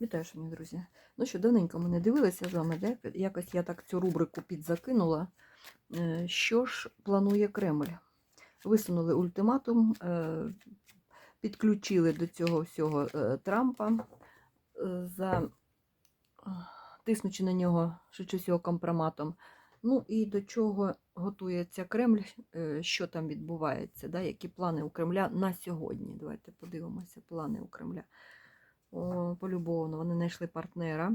Вітаю, шановні друзі. Ну що, давненько ми не дивилися з вами, де? якось я так цю рубрику підзакинула. Е, Що ж планує Кремль? Висунули ультиматум, е, підключили до цього всього е, Трампа, за тиснучи на нього всього компроматом. Ну і до чого готується Кремль, що там відбувається, да? які плани у Кремля на сьогодні. Давайте подивимося, плани у Кремля. О, полюбовно, вони знайшли партнера,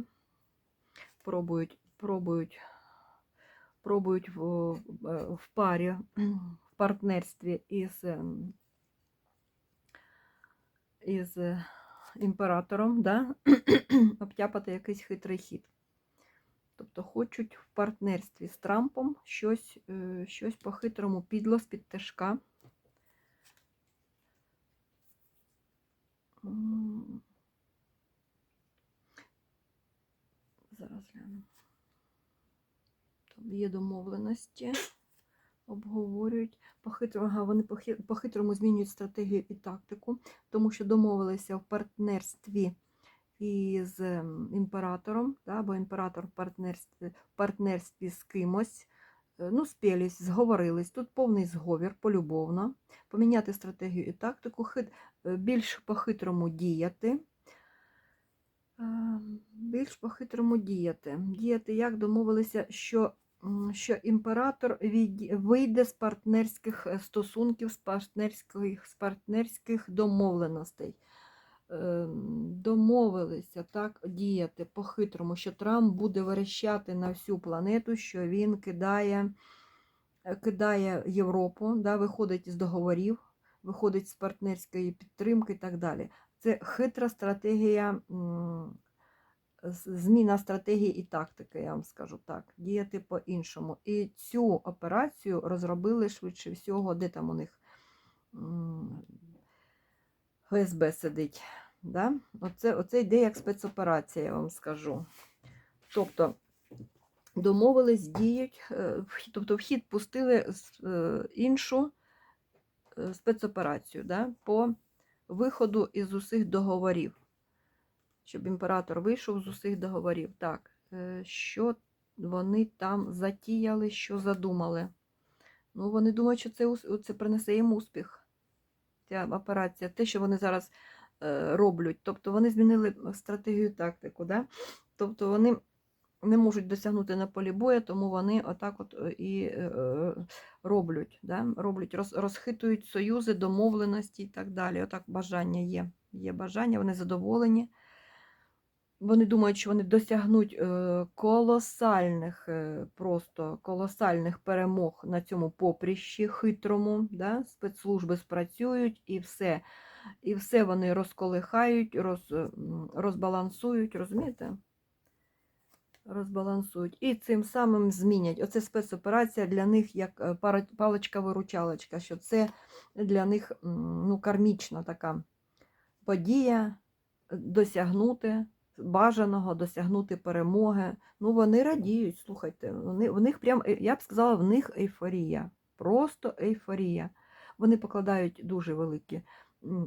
пробують, пробують, пробують в, е, в парі, в партнерстві із, ем, із е, імператором, да? обтяпати якийсь хитрий хід. Тобто хочуть в партнерстві з Трампом щось, е, щось по-хитрому підло з-під тяжка. Зараз гляну. Там є домовленості, обговорюють. Ага, вони похи- по-хитрому змінюють стратегію і тактику, тому що домовилися в партнерстві із ем, імператором, да, бо імператор в партнерстві, партнерстві з кимось. е, Ну, спілись, зговорились. Тут повний зговір, полюбовно. Поміняти стратегію і тактику, хит, е, більш по-хитрому діяти. Е, Більш по-хитрому діяти. Діяти, як домовилися, що, що імператор вийде з партнерських е, стосунків, з партнерських, з партнерських домовленостей. Е, Домовилися так діяти по-хитрому, що Трамп буде верещати на всю планету, що він кидає, кидає Європу, да, виходить із договорів, виходить з партнерської підтримки і так далі. Це хитра стратегія, зміна стратегії і тактики, я вам скажу так, діяти по-іншому. І цю операцію розробили швидше всього, де там у них ФСБ сидить. Да? Оце, оце йде як спецоперація, я вам скажу. Тобто домовились, діють, е, тобто в пустили е, іншу е, спецоперацію да? по виходу із усіх договорів. Щоб імператор вийшов з усіх договорів. Так, е, що вони там затіяли, що задумали? Ну, вони думають, що це, це принесе їм успіх. Ця операція, те, що вони зараз е, роблять. Тобто вони змінили стратегію тактику. Да? Тобто вони не можуть досягнути на полі бою, тому вони отак от е, і е, е, роблять. Да? роблять роз, розхитують союзи, домовленості і так далі. Отак бажання є. Є бажання, вони задоволені. Вони думають, що вони досягнуть колосальних, просто колосальних перемог на цьому поприщі хитрому. Да? Спецслужби спрацюють і все. І все вони розколихають, роз, розбалансують, розумієте? Розбалансують. І цим самим змінять. Оце спецоперація для них як е, паличка-виручалочка, що це для них ну, кармічна така подія е, досягнути бажаного, досягнути перемоги. Ну, вони радіють, слухайте, вони, в них прям, е, я б сказала, в них ейфорія. Просто ейфорія. Вони покладають дуже великі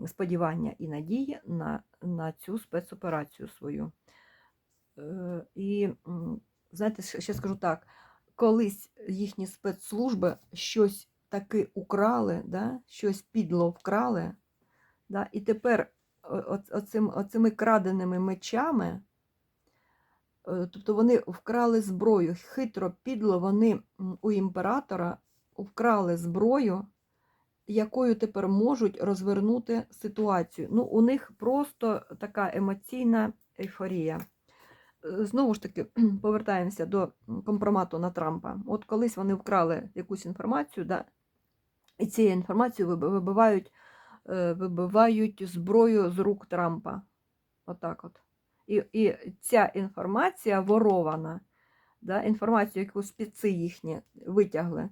сподівання і надії на, на цю спецоперацію свою. Е, І знаєте, ще скажу так: колись їхні спецслужби щось таки украли, да? щось підло вкрали, да? і тепер оцим, оцими краденими мечами, е, тобто вони вкрали зброю, хитро підло вони у імператора вкрали зброю, якою тепер можуть розвернути ситуацію. Ну, у них просто така емоційна ейфорія. Е, Знову ж таки, повертаємося до компромату на Трампа. От колись вони вкрали якусь інформацію, да, і цією інформацією вибивають, е, вибивають зброю з рук Трампа. Отак от. І, і ця інформація ворована, да, інформацію, яку спеці їхні витягли,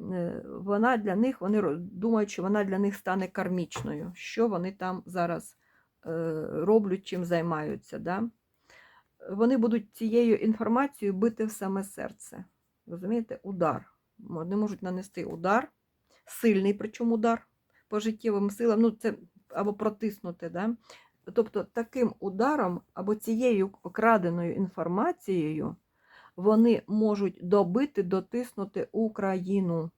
е, вона для них, вони думають, що вона для них стане кармічною. Що вони там зараз роблять, чим займаються. Да? Вони будуть цією інформацією бити в саме серце. Розумієте? Удар. Вони можуть нанести удар, сильний, причому удар по життєвим силам, ну це або протиснути, да? Тобто таким ударом або цією окраденою інформацією вони можуть добити, дотиснути Україну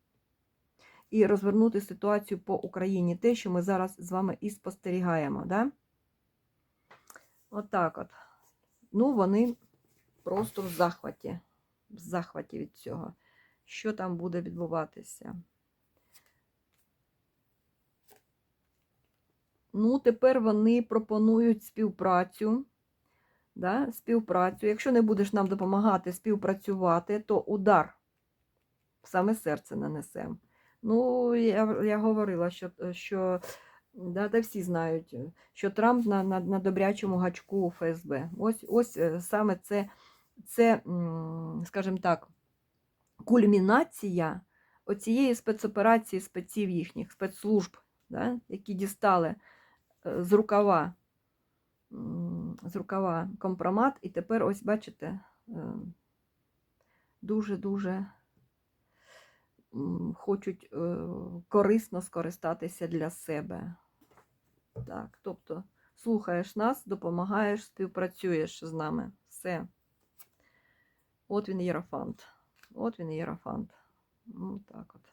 і розвернути ситуацію по Україні. Те, що ми зараз з вами і спостерігаємо. Да? Отак от. Ну, вони просто в захваті. В захваті від цього. Що там буде відбуватися? Ну, тепер вони пропонують співпрацю. Да? Співпрацю. Якщо не будеш нам допомагати співпрацювати, то удар саме серце нанесемо. Ну, я, я говорила, що, що да, та всі знають, що Трамп на, на, на добрячому гачку ФСБ. Ось, ось е, саме це, це, скажімо так, кульмінація оцієї спецоперації спеців їхніх, спецслужб, да, які дістали е, з рукава, з рукава компромат, і тепер, ось бачите, е, дуже-дуже хочуть е, корисно скористатися для себе. Так, тобто слухаєш нас, допомагаєш, співпрацюєш з нами. Все. От він єрофант. От він єрофант. Ну, так от.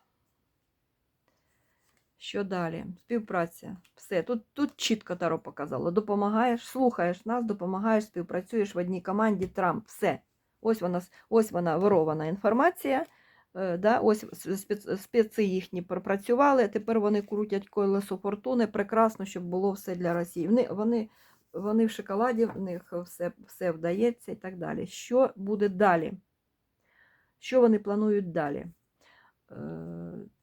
Що далі? Співпраця. Все. Тут, тут чітко Таро показало. Допомагаєш, слухаєш нас, допомагаєш, співпрацюєш в одній команді Трамп. Все. Ось вона, ось вона ворована інформація. Е, Да, ось спец- специ їхні пропрацювали, тепер вони крутять колесо фортуни. Прекрасно, щоб було все для Росії. Вони, вони, вони в шоколаді, в них все, все вдається і так далі. Що буде далі? Що вони планують далі? Е,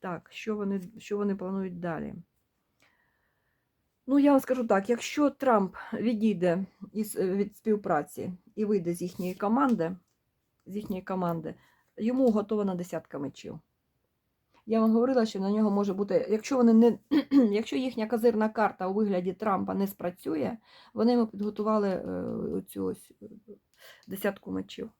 так, що вони, що вони планують далі? Ну, я вам скажу так: якщо Трамп відійде із, е, від співпраці і вийде з їхньої команди, з їхньої команди, йому готова десятка мечів. Я вам говорила, що на нього може бути, якщо вони не, якщо їхня козирна карта у вигляді Трампа не спрацює, вони йому підготували е, цю ось е, десятку мечів.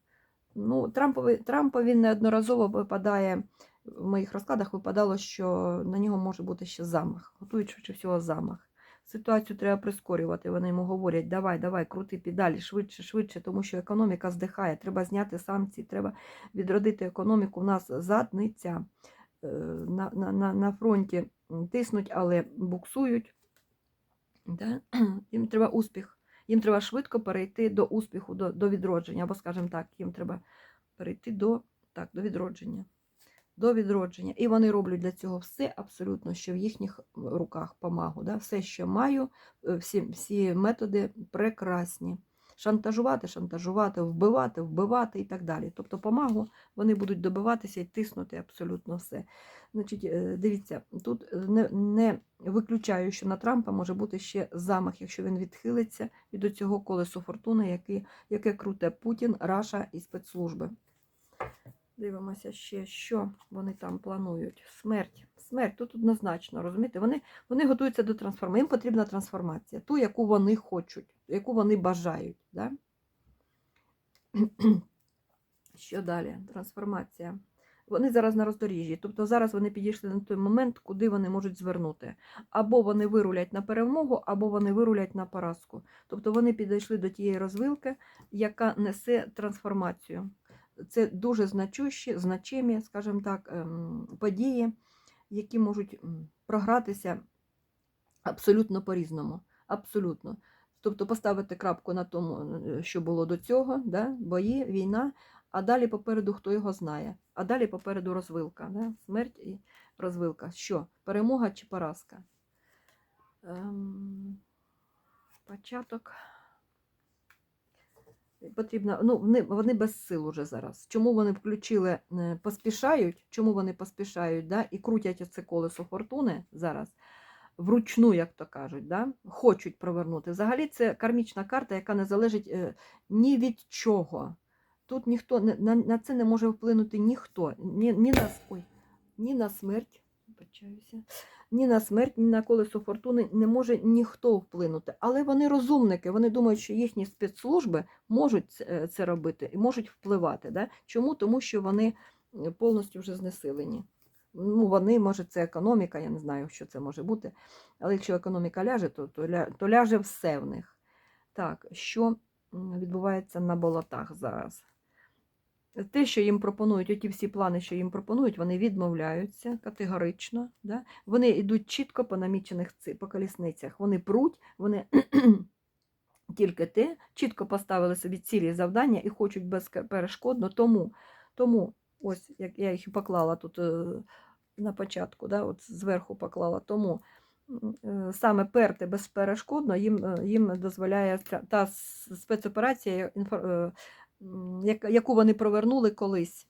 Ну, Трампові, Трампові неодноразово випадає, в моїх розкладах випадало, що на нього може бути ще замах. Готують швидше всього замах. Ситуацію треба прискорювати. Вони йому говорять, давай, давай, крути педалі, швидше, швидше, тому що економіка здихає, треба зняти санкції, треба відродити економіку. У нас задниця Е, на, на, на, на фронті тиснуть, але буксують. Да? Їм треба успіх. Їм треба швидко перейти до успіху, до, до відродження. Або, скажімо так, їм треба перейти до, так, до відродження. До відродження. І вони роблять для цього все абсолютно, що в їхніх руках помагу. Да? Все, що маю, е, всі, всі методи прекрасні. Шантажувати, шантажувати, вбивати, вбивати і так далі. Тобто помагу вони будуть добиватися і тиснути абсолютно все. Значить, е, дивіться, тут не, не виключаю, що на Трампа може бути ще замах, якщо він відхилиться від цього колесу фортуни, яке, яке круте Путін, Раша і спецслужби. Дивимося ще, що вони там планують. Смерть. Смерть тут однозначно, розумієте? Вони, вони готуються до трансформації. Їм потрібна трансформація, ту, яку вони хочуть, яку вони бажають. Да? Що далі? Трансформація. Вони зараз на роздоріжжі. Тобто зараз вони підійшли на той момент, куди вони можуть звернути. Або вони вирулять на перемогу, або вони вирулять на поразку. Тобто вони підійшли до тієї розвилки, яка несе трансформацію. Це дуже значущі, значимі, скажімо так, ем, події, які можуть програтися абсолютно по-різному. Абсолютно. Тобто поставити крапку на тому, е, що було до цього, да? бої, війна, а далі попереду хто його знає. А далі попереду розвилка. Да? Смерть і розвилка. Що? Перемога чи поразка? Ем, початок. Потрібно, ну, вони, вони без сил уже зараз. Чому вони включили, е, поспішають, чому вони поспішають да, і крутять оце колесо фортуни зараз вручну, як то кажуть, да, хочуть провернути. Взагалі це кармічна карта, яка не залежить е, ні від чого. Тут ніхто на, на це не може вплинути ніхто, ні, ні, на, ой, ні на смерть, вибачаюся, ні на смерть, ні на колесо фортуни не може ніхто вплинути. Але вони розумники, вони думають, що їхні спецслужби можуть це- е, робити і можуть впливати. Да? Чому? Тому що вони е, повністю вже знесилені. ну, вони, може, це економіка, я не знаю, що це може бути. Але якщо економіка ляже, то, то, ля, то ляже все в них. Так, що відбувається на болотах зараз? Те, що їм пропонують, оті всі плани, що їм пропонують, вони відмовляються категорично. Да? Вони йдуть чітко по намічених по колісницях. Вони пруть, вони тільки те, чітко поставили собі цілі завдання і хочуть безперешкодно. Тому, тому ось як я їх поклала тут е, на початку, да, от зверху поклала, тому е, саме перти безперешкодно їм, е, їм дозволяє та спецоперація, яку вони провернули колись.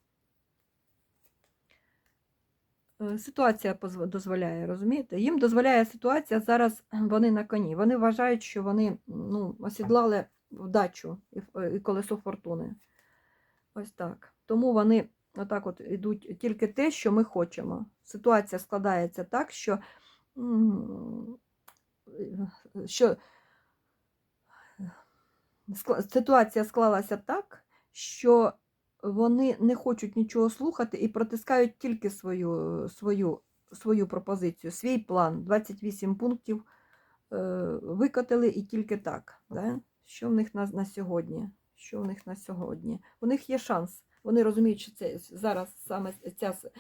Е, Ситуація дозволяє, розумієте? Їм дозволяє ситуація зараз вони на коні. Вони вважають, що вони ну, осідлали вдачу і, колесо фортуни. Ось так. Тому вони отак от ідуть тільки те, що ми хочемо. Ситуація складається так, що, що ситуація склалася так, що вони не хочуть нічого слухати і протискають тільки свою, свою, свою пропозицію, свій план. 28 пунктів е, викотили і тільки так. Да? Що в них на, на сьогодні? Що в них на сьогодні? У них є шанс. Вони розуміють, що це зараз саме ця, с-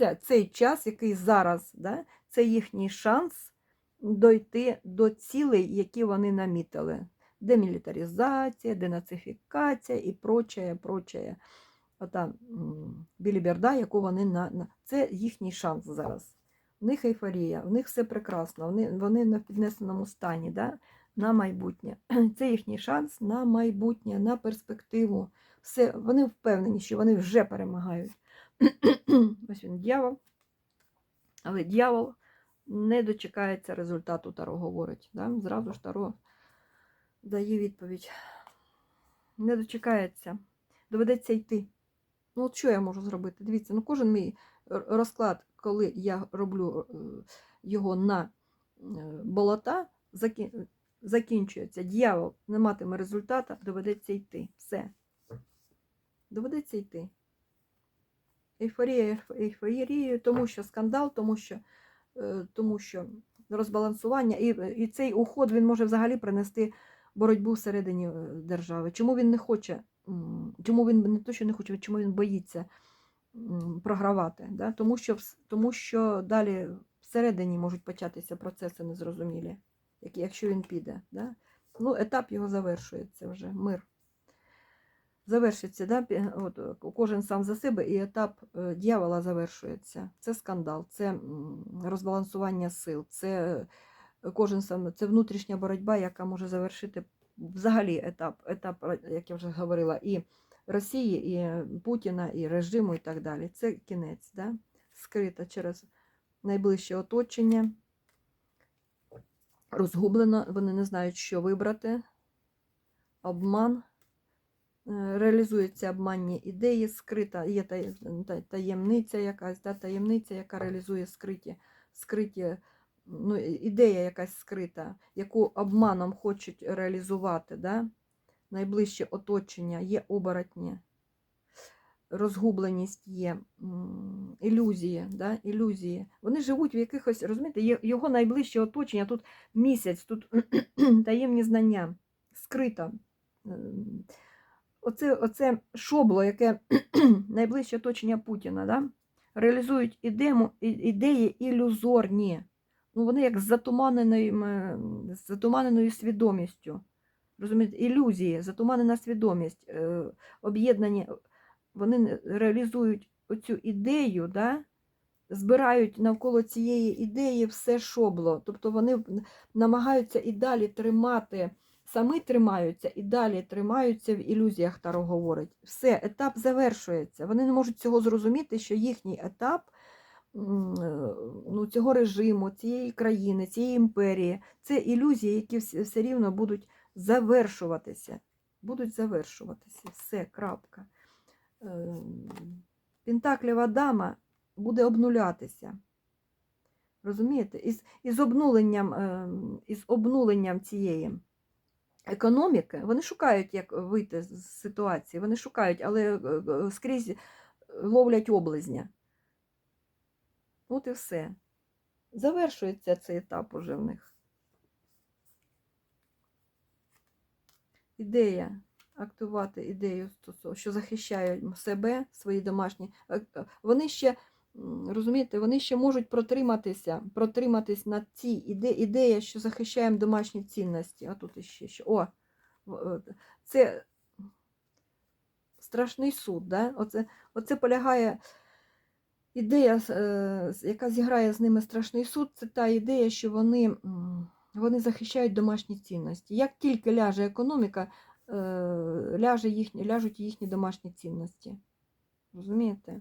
е, цей час, який зараз, да? це їхній шанс дойти до цілей, які вони намітили демілітаризація, денацифікація і прочее, прочее. Ота біліберда, яку вони на, на... Це їхній шанс зараз. В них ейфорія, в них все прекрасно, вони, вони на піднесеному стані да? на майбутнє. Це їхній шанс на майбутнє, на перспективу. Все, вони впевнені, що вони вже перемагають. Ось він дьявол. Але дьявол не дочекається результату Таро говорить. Да? Зразу ж Таро дає відповідь. Не дочекається. Доведеться йти. Ну, от що я можу зробити? Дивіться, ну кожен мій розклад, коли я роблю е, його на е, болота, закінчується. Дьявол не матиме результата, доведеться йти. Все. Доведеться йти. Ейфорія ейф- ейфорією, тому що скандал, тому що, е, тому що розбалансування, і, і цей уход він може взагалі принести боротьбу всередині е, держави. Чому він не хоче, чому він не то, що не хоче, чому він боїться програвати? Да? Тому, що, тому що далі всередині можуть початися процеси незрозумілі, якщо він піде. Да? Ну, етап його завершується вже, мир. Завершиться, да? от, е, кожен сам за себе, і етап е, дьявола завершується. Це скандал, це розбалансування сил, це кожен сам, це внутрішня боротьба, яка може завершити взагалі етап, етап, е, як я вже говорила, і Росії, і Путіна, і режиму, і так далі. Це кінець, да? скрита через найближче оточення. Розгублено, вони не знають, що вибрати. Обман. Е, Реалізуються обманні ідеї, скрита, є та- та- таємниця якась, да, таємниця, яка реалізує скриті, скриті ну, ідея якась скрита, яку обманом хочуть реалізувати. Да? Найближче оточення є оборотні, розгубленість є, ілюзії. Да? ілюзії. Вони живуть в якихось, розумієте, його найближче оточення, тут місяць, тут таємні знання, скрита. Ем, Оце, оце шобло, яке найближче оточення Путіна, да? реалізують ідеї ілюзорні. Ну, вони як з затуманеною, з затуманеною свідомістю. Розумієте, ілюзії, затуманена свідомість, е, об'єднані, вони реалізують оцю ідею, да? збирають навколо цієї ідеї все шобло. Тобто вони намагаються і далі тримати самі тримаються і далі тримаються в ілюзіях, Таро говорить. Все, етап завершується. Вони не можуть цього зрозуміти, що їхній етап ну, цього режиму, цієї країни, цієї імперії це ілюзії, які все рівно будуть завершуватися. Будуть завершуватися. Все, крапка. Ем, Пентаклєва дама буде обнулятися. Розумієте? Із, із, обнуленням, ем, із обнуленням цієї економіки, вони шукають, як вийти з ситуації, вони шукають, але е, е, скрізь ловлять облизня. От і все. Завершується цей етап уже в них. Ідея. Активувати ідею, що захищають себе, свої домашні. Е, е, Вони ще, розумієте, вони ще можуть протриматися, протриматись на цій іде, ідея, що захищаємо домашні цінності. А тут іще що. О, е, це страшний суд. Да? Оце, оце полягає ідея, е, яка зіграє з ними страшний суд, це та ідея, що вони, вони захищають домашні цінності. Як тільки ляже економіка, е, ляже їхні, ляжуть їхні домашні цінності. Розумієте?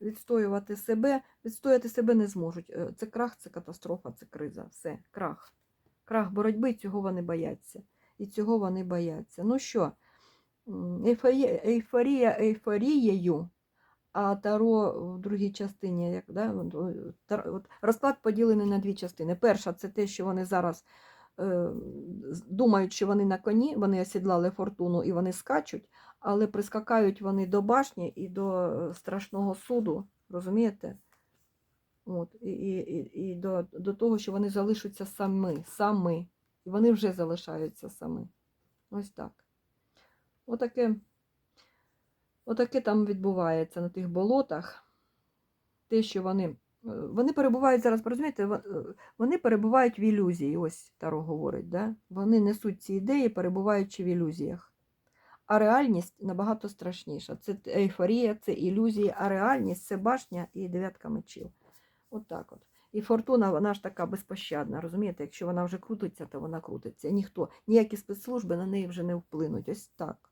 Відстоювати себе, відстояти себе не зможуть. Е, Це крах, це катастрофа, це криза. Все, крах. Крах боротьби, цього вони бояться. І цього вони бояться. Ну що, ейфорія, ейфорією, а таро в другій частині, як, да, от, розклад поділений на дві частини. Перша це те, що вони зараз е, думають, що вони на коні, вони осідлали фортуну і вони скачуть, але прискакають вони до башні і до е, страшного суду, розумієте? От, і, і, і до, до того, що вони залишаться самі, самі. І вони вже залишаються самі. Ось так. Отаке, отаке там відбувається на тих болотах. Те, що вони. Вони перебувають зараз, розумієте, вони перебувають в ілюзії, ось Таро говорить, да? вони несуть ці ідеї, перебуваючи в ілюзіях. А реальність набагато страшніша. Це ейфорія, це ілюзії, а реальність це башня і дев'ятка мечів. От так от. І фортуна, вона ж така безпощадна, розумієте? Якщо вона вже крутиться, то вона крутиться. Ніхто, ніякі спецслужби на неї вже не вплинуть. Ось так